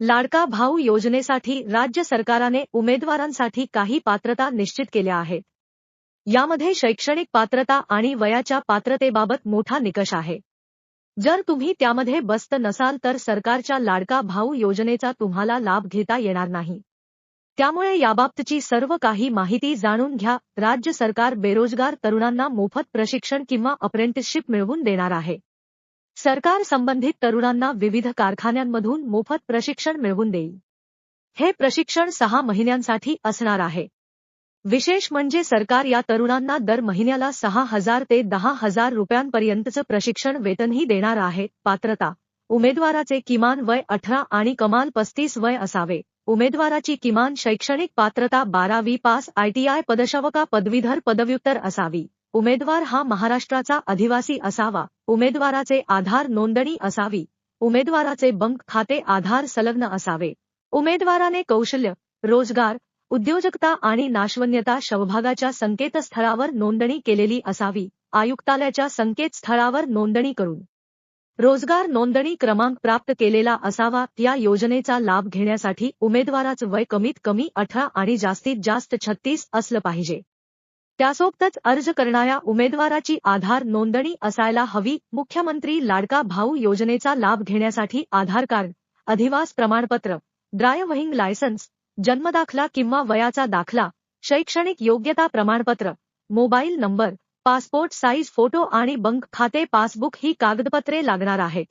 लाडका भाऊ योजनेसाठी राज्य सरकाराने उमेदवारांसाठी काही पात्रता निश्चित केल्या आहेत. यामध्ये शैक्षणिक पात्रता आणि वयाच्या पात्रतेबाबत मोठा निकष आहे. जर तुम्ही त्यामध्ये बसत नसाल तर सरकारच्या लाडका भाऊ योजनेचा तुम्हाला लाभ घेता येणार नाही. त्यामुळे याबाबतची सर्व काही माहिती जाणून घ्या. राज्य सरकार बेरोजगार तरुणांना मोफत प्रशिक्षण किंवा अप्रेंटिसशिप मिळवून देणार आहे. सरकार संबंधित तरुणांना विविध कारखान्यांमधून मोफत प्रशिक्षण मिळवून देईल. हे प्रशिक्षण सहा महिन्यांसाठी असणार आहे. विशेष म्हणजे सरकार या तरुणांना दर महिन्याला सहा हजार ते दहा हजार रुपयांपर्यंतचं प्रशिक्षण वेतनही देणार आहे. पात्रता. उमेदवाराचे किमान वय अठरा आणि कमाल पस्तीस वय असावे. उमेदवाराची किमान शैक्षणिक पात्रता बारावी पास आयटीआय पदशवका पदवीधर पदव्युत्तर असावी. उमेदवार हा महाराष्ट्राचा अधिवासी असावा. उमेदवाराचे आधार नोंदणी असावी. उमेदवाराचे बंक खाते आधार संलग्न असावे. उमेदवाराने कौशल्य रोजगार उद्योजकता आणि नाशवन्यता शवभागाच्या संकेतस्थळावर नोंदणी केलेली असावी. आयुक्तालयाच्या संकेतस्थळावर नोंदणी करून रोजगार नोंदणी क्रमांक प्राप्त केलेला असावा. या योजनेचा लाभ घेण्यासाठी उमेदवाराचं वय कमीत कमी अठरा आणि जास्तीत जास्त छत्तीस असलं पाहिजे. त्यासोबतच अर्ज करणाऱ्या उमेदवाराची आधार नोंदणी असायला हवी. मुख्यमंत्री लाडका भाऊ योजनेचा लाभ घेण्यासाठी आधार कार्ड अधिवास प्रमाणपत्र ड्रायव्हिंग लायसन्स जन्मदाखला किंवा वयाचा दाखला शैक्षणिक योग्यता प्रमाणपत्र mobile number passport size photo आणि बंक खाते पासबुक ही कागदपत्रे लागणार आहेत.